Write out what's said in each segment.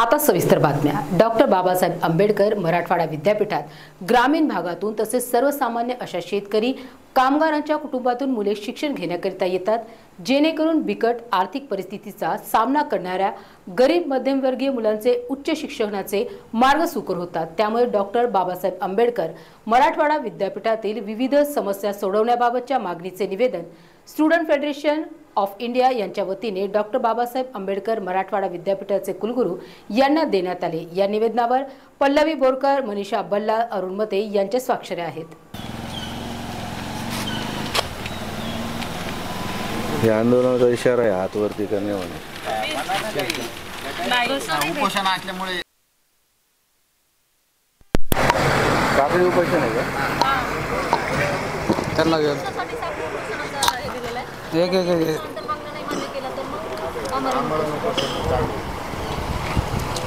आता सविस्तर बातम्या. डॉक्टर बाबासाहेब आंबेडकर मराठवाडा विद्यापीठात ग्रामीण भागातून तसेच सर्वसामान्य अशा शेतकरी कामगारांच्या कुटुंबातून मुले शिक्षण घेण्याकरिता येतात जेणेकरून बिकट आर्थिक परिस्थितीचा सामना करणाऱ्या गरीब मध्यमवर्गीय मुलांचे उच्च शिक्षणाचे मार्ग सुकर होतात. त्यामुळे डॉक्टर बाबासाहेब आंबेडकर मराठवाडा विद्यापीठातील विविध समस्या सोडवण्याबाबतच्या मागणीचे निवेदन स्टुडंट फेडरेशन ऑफ इंडिया यांच्या वतीने डॉक्टर बाबासाहेब आंबेडकर मराठवाडा विद्यापीठाचे कुलगुरू यांना देण्यात आले. या निवेदनावर पल्लवी बोरकर मनीषा बल्ला अरुण मते यांच्या स्वाक्षऱ्या आहेत. हे आंदोलनाचा इशारा आहे हात वरती करणे उपोषण असल्यामुळे कापडी उपोषण आहे का? त्यांना घेऊन एक एक एक.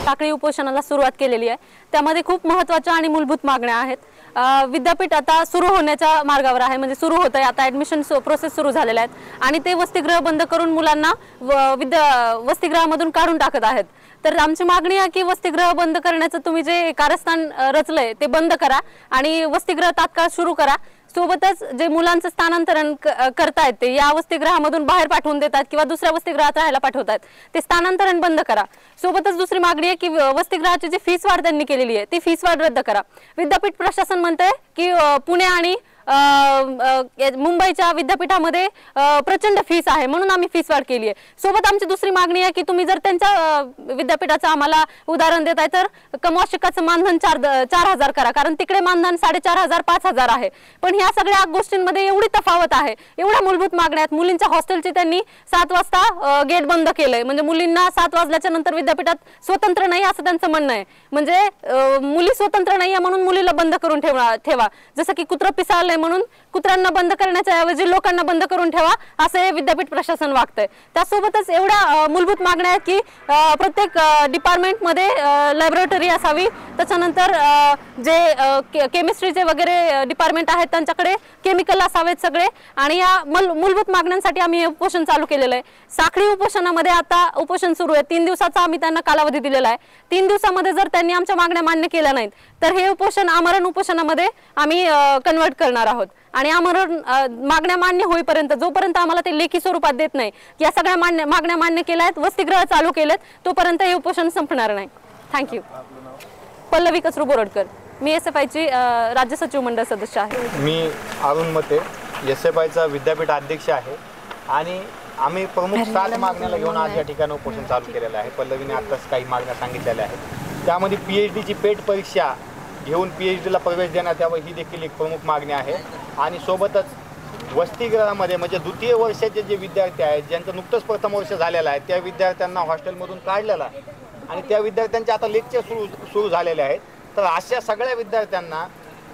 साखळी उपोषणाला सुरुवात केलेली आहे. त्यामध्ये खूप महत्त्वाच्या आणि मूलभूत मागण्या आहेत. विद्यापीठ आता सुरू होण्याच्या मार्गावर आहे. म्हणजे सुरू होत आहे आता ॲडमिशन प्रोसेस सुरू झालेल्या आहेत आणि ते वसतिगृह बंद करून मुलांना व- विद्या वसतिगृहामधून काढून टाकत आहेत. तर आमची मागणी आहे की वसतिगृह बंद करण्याचं तुम्ही जे कारस्थान रचलंय ते बंद करा. आणि वसतिगृह तात्काळ सुरू करा. सोबतच जे मुलांचं स्थानांतरण क- करतायत ते या वसतिगृहामधून बाहेर पाठवून देतात किंवा दुसऱ्या वसतिगृहात राहायला पाठवतात ते स्थानांतरण बंद करा. सोबतच दुसरी मागणी आहे की व- वसतिगृहाची जी फीस वाढ त्यांनी केलेली आहे ती फीस वाढ रद्द करा. विद्यापीठ प्रशासन म्हणतंय की पुणे आणि मुंबईच्या विद्यापीठामध्ये प्रचंड फीस आहे म्हणून आम्ही फीस वाढ केली आहे. सोबत आमची दुसरी मागणी आहे की तुम्ही जर त्यांच्या विद्यापीठाचं आम्हाला उदाहरण देत आहे तर कमवाशिकाचं मानधन चार द- चार हजार करा कारण तिकडे मानधन साडेचार हजार पाच हजार आहे. पण ह्या सगळ्या गोष्टींमध्ये एवढी तफावत आहे एवढ्या मूलभूत मागण्या आहेत. मुलींच्या हॉस्टेलची त्यांनी सात वाजता गेट बंद केलंय. म्हणजे मुलींना सात वाजल्याच्या नंतर विद्यापीठात स्वतंत्र नाही असं त्यांचं म्हणणं आहे. म्हणजे मुली स्वतंत्र नाही आहे म्हणून मुलीला बंद करून ठेवा ठेवा. जसं की कुत्रं आहे म्हणून कुत्र्यांना बंद करण्याच्या ऐवजी लोकांना बंद करून ठेवा असं हे विद्यापीठ प्रशासन वागतंय. त्यासोबतच एवढ्या मूलभूत मागण्या आहेत की प्रत्येक डिपार्टमेंटमध्ये लॅबोरेटरी असावी. त्याच्यानंतर जे केमिस्ट्रीचे वगैरे डिपार्टमेंट आहेत त्यांच्याकडे केमिकल असावेत सगळे. आणि या मल- मूलभूत मागण्यांसाठी आम्ही हे उपोषण चालू केलेलं आहे. साखळी उपोषणामध्ये आता उपोषण सुरू आहे. तीन दिवसाचा आम्ही त्यांना कालावधी दिलेला आहे. तीन दिवसामध्ये जर त्यांनी आमच्या मागण्या मान्य केल्या नाहीत तर हे उपोषण आमरण उपोषणामध्ये आम्ही कन्वर्ट करणार. आहोत. आणि आमरण अ, मागण्या मान्य होईपर्यंत जोपर्यंत आम्हाला ते लेखी स्वरूपात देत नाही या सगळ्या मान्य मागण्या मान्य केल्या आहेत वसतिगृह चालू केलेत तोपर्यंत हे उपोषण संपणार नाही. Thank you Pallavi Kachru Boradkar. Me S F आयची राज्य सचिव मंडळ सदस्य आहे. मी अरुण मते एस एफ आयचा विद्यापीठ अध्यक्ष आहे. आणि आम्ही प्रमुख सात मागण्याला घेऊन आज या ठिकाणी उपोषण चालू केलेलं आहे. पल्लवीने आत्ताच काही मागण्या सांगितलेल्या आहेत. त्यामध्ये पी एच डीची पेट परीक्षा घेऊन पी एच डीला प्रवेश देण्यात यावं ही देखील एक प्रमुख मागणी आहे. आणि सोबतच वसतिगृहामध्ये म्हणजे द्वितीय वर्षाचे जे विद्यार्थी आहेत ज्यांचं नुकतंच प्रथम वर्ष झालेलं आहे त्या विद्यार्थ्यांना हॉस्टेलमधून काढलेलं आहे. आणि त्या विद्यार्थ्यांचे आता लेक्चर सुरू सुरू झालेले आहेत. तर अशा सगळ्या विद्यार्थ्यांना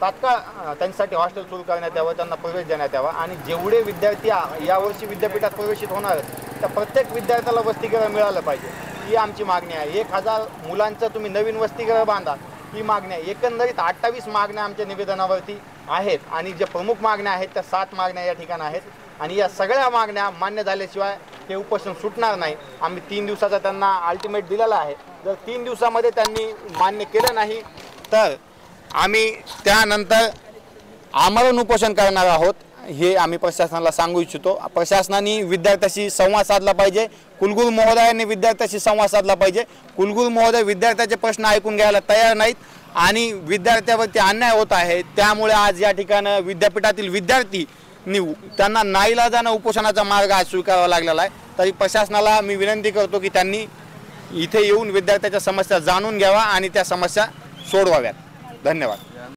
तात्काळ त्यांच्यासाठी हॉस्टेल सुरू करण्यात यावं त्यांना प्रवेश देण्यात यावा. आणि जेवढे विद्यार्थी यावर्षी विद्यापीठात प्रवेशित होणार आहेत, त्या प्रत्येक विद्यार्थ्याला वसतिगृह मिळालं पाहिजे. ही आमची मागणी आहे. एक हजार मुलांचं तुम्ही नवीन वसतिगृह बांधा. ही मागण्या एकंदरीत अठ्ठावीस मागण्या आमच्या निवेदनावरती आहेत आणि ज्या प्रमुख मागण्या आहेत त्या सात मागण्या या ठिकाणी आहेत. आणि या सगळ्या मागण्या मान्य झाल्याशिवाय ते उपोषण सुटणार नाही. आम्ही तीन दिवसाचा त्यांना अल्टिमेट दिलेला आहे. जर तीन दिवसामध्ये त्यांनी मान्य केलं नाही तर आम्ही त्यानंतर आमरण उपोषण करणार आहोत. हे आम्ही प्रशासनाला सांगू इच्छितो. प्रशासनाने विद्यार्थ्याशी संवाद साधला पाहिजे. कुलगुरू महोदयाने विद्यार्थ्याशी संवाद साधला पाहिजे. कुलगुरू महोदय विद्यार्थ्याचे प्रश्न ऐकून घ्यायला तयार नाहीत आणि विद्यार्थ्यावरती अन्याय होत आहे. त्यामुळे आज या ठिकाणं विद्यापीठातील विद्यार्थी त्यांना त्यांना नाईलाजानं उपोषणाचा मार्ग आज स्वीकारावा लागलेला आहे. तरी प्रशासनाला मी विनंती करतो की त्यांनी इथे येऊन विद्यार्थ्याच्या समस्या जाणून घ्यावा आणि त्या समस्या सोडवाव्यात. धन्यवाद.